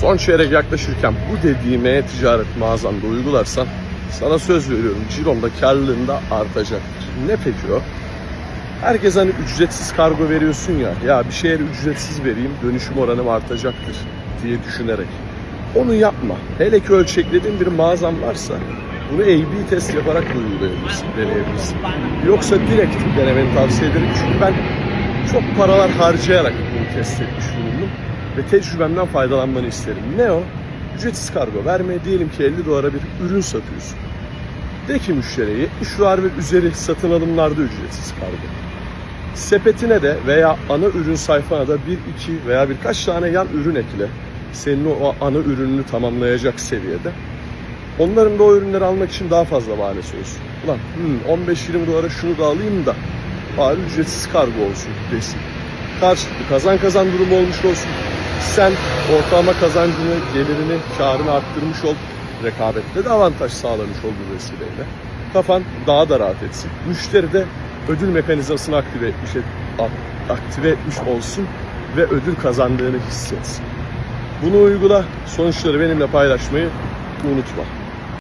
son çeyrek yaklaşırken bu dediğim e-ticaret mağazanda uygularsan sana söz veriyorum cironda karlılığında artacaktır. Ne peki o? Herkes hani ücretsiz kargo veriyorsun ya, ya bir şeye ücretsiz vereyim dönüşüm oranım artacaktır diye düşünerek. Onu yapma. Hele ki ölçeklediğin bir mağazan varsa bunu A-B test yaparak uygulayabilirsin, deneyebilirsin. Yoksa direkt denemeni tavsiye ederim. Çünkü ben çok paralar harcayarak bunu test etmiş bulundum. Ve tecrübemden faydalanmanı isterim. Ne o? Ücretsiz kargo verme. Diyelim ki 50 dolara bir ürün satıyorsun. De ki müşteriye 70 dolar ve üzeri satın alımlarda ücretsiz kargo. Sepetine de veya ana ürün sayfana da bir, iki veya birkaç tane yan ürün ekle. Senin o ana ürününü tamamlayacak seviyede. Onların da o ürünleri almak için daha fazla bahanesi olsun. Ulan hmm, 15-20 dolara şunu da alayım da bari ücretsiz kargo olsun desin. Karşılıklı kazan kazan durumu olmuş olsun. Sen ortalama kazancını, gelirini, karını arttırmış ol. Rekabette de avantaj sağlamış olduğu vesileyle. Kafan daha da rahat etsin. Müşteri de ödül mekanizmasını aktive etmiş, aktive etmiş olsun ve ödül kazandığını hissetsin. Bunu uygula, sonuçları benimle paylaşmayı unutma.